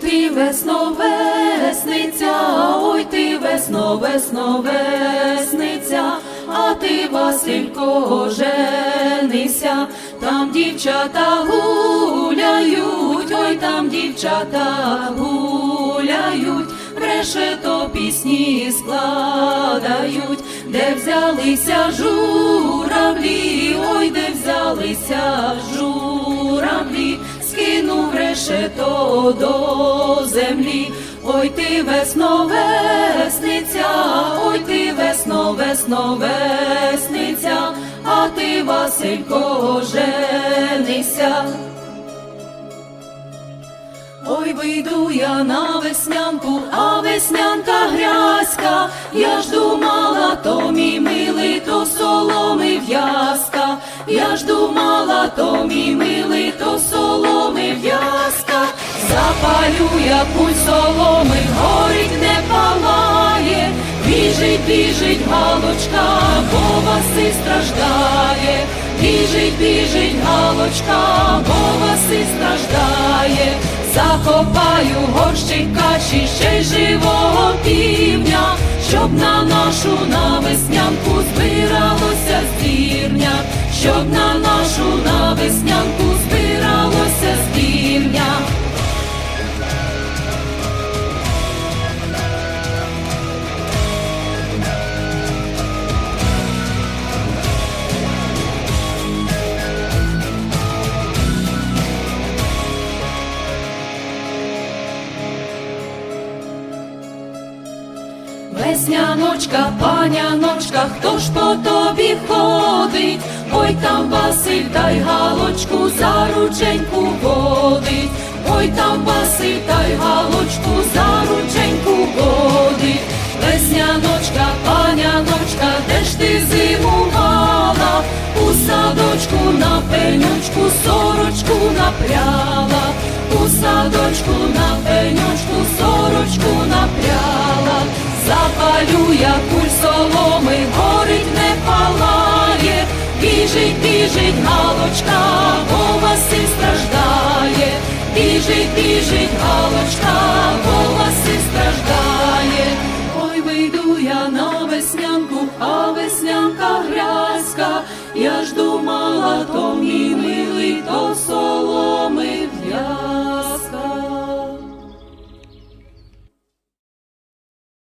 ти весно весниця, ой ти весно, весно весниця, а ти, Василько, женися, там дівчата гуляють, ой там дівчата гуляють, решето пісні складають, де взялися журавлі, ой, де взялися журавлі, решето до землі. Ой ти весно весниця, ой ти весно, весно весниця, а ти, Василько, женися. Ой, вийду я на веснянку, а веснянка грязька, я ж думала, то мій милий, то в'язка, я ж думала, то мій милий, то соломи в'язка, запалю я куль соломи, горить не палає, біжить, біжить галочка, бо Василь страждає, біжить, біжить галочка, бо Василь страждає. Закопаю горщик каші ще й живого півня, щоб на нашу на веснянку збиралося збірня, щоб на нашу на веснянку збиралося збірня. Весняночка, паняночка, хто ж по тобі ходить? Ой там Василь, дай галочку за рученьку водить. Ой там Василь, дай галочку за рученьку водить. Весняночка, паняночка, де ж ти зимувала? У садочку на пенючку сорочку напряла, у садочку на пенючку сорочку напряла. Запалю я куль біжить, галочка, бо Василь страждає, біжить, біжить галочка, бо Василь страждає. Ой, вийду я на веснянку, а веснянка грязька, я ж думала, то мій.